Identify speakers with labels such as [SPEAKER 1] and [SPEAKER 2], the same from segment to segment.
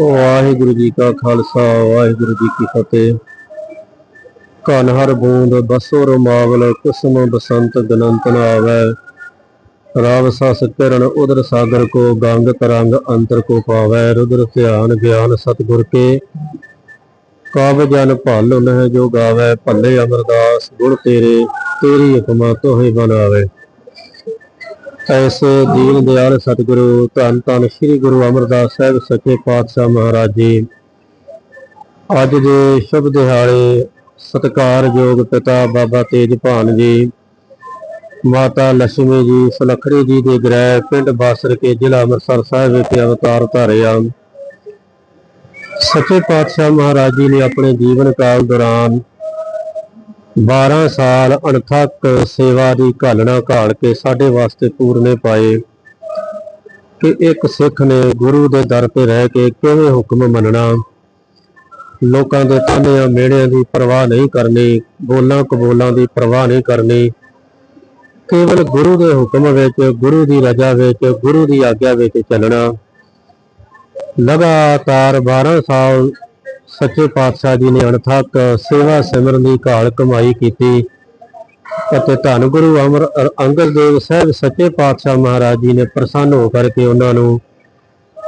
[SPEAKER 1] ਵਾਹਿਗੁਰੂ ਜੀ ਕਾ ਖਾਲਸਾ, ਵਾਹਿਗੁਰੂ ਜੀ ਕੀ ਫਤਿਹ। ਕਨ ਹਰ ਬੂੰਦ, ਬਸੋ ਰਮਾਵਲ ਕੁਸਮ ਬਸੰਤ ਗਨੰਤ ਨ ਆਵੈ ਰਾਵ ਸਸ ਕਿਰਨ ਉਦਰ ਸਾਗਰ ਕੋ ਗੰਗ ਤਰੰਗ ਅੰਤਰ ਕੋ ਪਾਵੈ। ਰੁਦਰ ਧਿਆਨ ਗਿਆਨ ਸਤਿਗੁਰ ਕੇ। ਕਾਬ ਜਨ ਭਲ ਨਹਿ ਜੋ ਗਾਵੈ, ਭੱਲੇ ਅਮਰਦਾਸ ਗੁਣ ਤੇਰੇ, ਤੇਰੀ ਹੁਕਮਾ ਤੋਹੇ ਬਣਾਵੇ ਐਸੇ ਦੀਨ ਦਿਆਲ ਸਤਿਗੁਰੂ, ਧੰਨ ਧੰਨ ਸ੍ਰੀ ਗੁਰੂ ਅਮਰਦਾਸ ਸਾਹਿਬ ਸੱਚੇ ਪਾਤਸ਼ਾਹ ਮਹਾਰਾਜ ਜੀ। ਅੱਜ ਦੇ ਸ਼ੁਭ ਦਿਹਾੜੇ ਸਤਿਕਾਰਯੋਗ ਪਿਤਾ ਬਾਬਾ ਤੇਜਭਾਨ ਜੀ, ਮਾਤਾ ਲక్ష్ਮੀ ਜੀ, ਸੁਲੱਖੜੀ ਜੀ ਦੇ ਗ੍ਰਹਿ ਪਿੰਡ ਬਾਸਰ ਕੇ ਜ਼ਿਲ੍ਹਾ ਅੰਮ੍ਰਿਤਸਰ ਸਾਹਿਬ ਵਿਖੇ ਅਵਤਾਰ ਧਾਰਿਆ। ਸੱਚੇ ਪਾਤਸ਼ਾਹ ਮਹਾਰਾਜ ਜੀ ਨੇ ਆਪਣੇ ਜੀਵਨ ਕਾਲ ਦੌਰਾਨ 12 ਸਾਲ ਅਣਥੱਕ ਸੇਵਾ ਦੀ ਘਾਲਣਾ ਘਾਲ ਕੇ ਸਾਡੇ ਵਾਸਤੇ ਪੂਰਨੇ ਪਾਏ ਕਿ ਇੱਕ ਸਿੱਖ ਨੇ ਗੁਰੂ ਦੇ ਦਰ ਤੇ ਰਹਿ ਕੇ ਕਿਵੇਂ ਹੁਕਮ ਮੰਨਣਾ? ਲੋਕਾਂ ਦੇ ਤਾਨਿਆਂ ਮਿਹਣਿਆਂ ਦੀ ਪਰਵਾਹ ਨਹੀਂ ਕਰਨੀ, ਬੋਲਾਂ ਕਬੋਲਾਂ ਦੀ ਪਰਵਾਹ ਨਹੀਂ ਕਰਨੀ। ਕੇਵਲ ਗੁਰੂ ਦੇ ਹੁਕਮ ਵਿੱਚ, ਗੁਰੂ ਦੀ ਰਜ਼ਾ ਵਿੱਚ, ਗੁਰੂ ਦੀ ਆਗਿਆ ਵਿੱਚ ਚੱਲਣਾ। ਲਗਾਤਾਰ 12 ਸਾਲ ਸੱਚੇ ਪਾਤਸ਼ਾਹ ਜੀ ਨੇ ਅਣਥੱਕ ਸੇਵਾ ਸਿਮਰਨ ਦੀ ਘਾਲ ਕਮਾਈ ਕੀਤੀ ਅਤੇ ਧੰਨ ਗੁਰੂ ਅਮਰ ਅੰਗਦ ਦੇਵ ਸਾਹਿਬ ਸੱਚੇ ਪਾਤਸ਼ਾਹ ਮਹਾਰਾਜ ਜੀ ਨੇ ਪ੍ਰਸੰਨ ਹੋ ਕਰਕੇ ਉਹਨਾਂ ਨੂੰ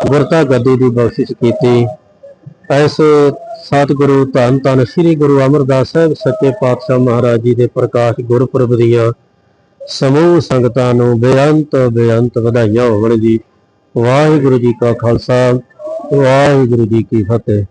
[SPEAKER 1] ਗੁਰਤਾ ਗੱਦੀ ਦੀ ਬਖਸ਼ਿਸ਼ ਕੀਤੀ। ਐਸੇ ਸਤਿਗੁਰੂ ਧੰਨ ਧੰਨ ਸ੍ਰੀ ਗੁਰੂ ਅਮਰਦਾਸ ਸਾਹਿਬ ਸੱਚੇ ਪਾਤਸ਼ਾਹ ਮਹਾਰਾਜ ਜੀ ਦੇ ਪ੍ਰਕਾਸ਼ ਗੁਰਪੁਰਬ ਦੀਆਂ ਸਮੂਹ ਸੰਗਤਾਂ ਨੂੰ ਬੇਅੰਤ ਬੇਅੰਤ ਵਧਾਈਆਂ ਹੋਵਣ ਜੀ। ਵਾਹਿਗੁਰੂ ਜੀ ਕਾ ਖਾਲਸਾ, ਵਾਹਿਗੁਰੂ ਜੀ ਕੀ ਫਤਿਹ।